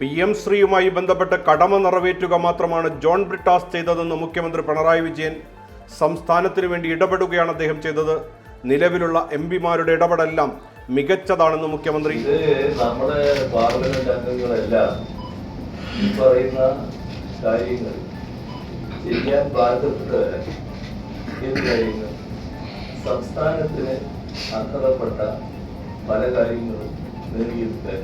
P M ശ്രീയുമായി ബന്ധപ്പെട്ട് കടമ നിറവേറ്റുക മാത്രമാണ് ജോൺ ബ്രിട്ടാസ് ചെയ്തതെന്ന് മുഖ്യമന്ത്രി പിണറായി വിജയൻ സംസ്ഥാനത്തിന് വേണ്ടി ഇടപെടുകയാണ് അദ്ദേഹം ചെയ്തത്. നിലവിലുള്ള എം പിമാരുടെ ഇടപെടെല്ലാം മികച്ചതാണെന്ന് മുഖ്യമന്ത്രി നമ്മുടെ പാർലമെന്റ് അംഗങ്ങളെല്ലാം ഈ പറയുന്ന കാര്യങ്ങൾ ചെയ്യാൻ ബാധ്യപ്പെട്ടവരാണ് കാര്യങ്ങൾ? സംസ്ഥാനത്തിന് അർഹതപ്പെട്ട പല കാര്യങ്ങളും നേടിയെടുക്കാൻ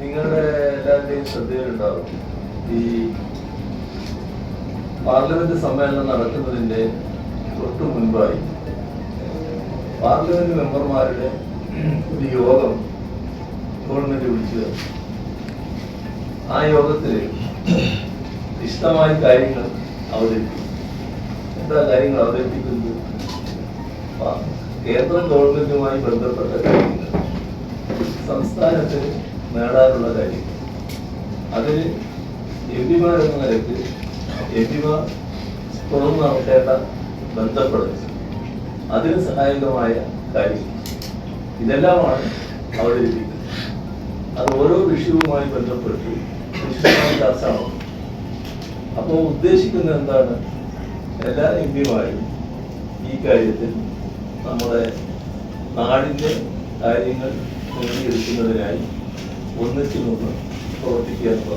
നിങ്ങളുടെ എല്ലാവരുടെയും ശ്രദ്ധയിലുണ്ടാവും. ഈ പാർലമെന്റ് സമ്മേളനം നടക്കുന്നതിന്റെ തൊട്ടു മുൻപായി പാർലമെന്റ് മെമ്പർമാരുടെ ഒരു യോഗം ഗവൺമെന്റ് വിളിച്ചു ആ യോഗത്തിൽ ഇഷ്ടമായ കാര്യങ്ങൾ അവതരിപ്പിക്കും. എന്താ കാര്യങ്ങൾ അവതരിപ്പിക്കുന്നത്? കേന്ദ്ര ഗവൺമെന്റുമായി ബന്ധപ്പെട്ട കാര്യങ്ങൾ. സംസ്ഥാനത്തിന് നേടാനുള്ള കാര്യം. അതിന് എം എന്ന നിലയ്ക്ക് എം പിമാർ തുറന്നു നടത്തേണ്ട ബന്ധപ്പെടൽ അതിന് സഹായകമായ കാര്യം. ഇതെല്ലാമാണ് അവിടെ ഇരിക്കുന്നത്. അത് ഓരോ വിഷയവുമായി ബന്ധപ്പെട്ട് ചർച്ചയാണ്. അപ്പോൾ ഉദ്ദേശിക്കുന്നത് എന്താണ്? എല്ലാ എം പിമാരും ഈ കാര്യത്തിൽ നമ്മുടെ നാടിന്റെ കാര്യങ്ങൾ നേടിയെടുക്കുന്നതിനായി одна кімната, але п'ятна.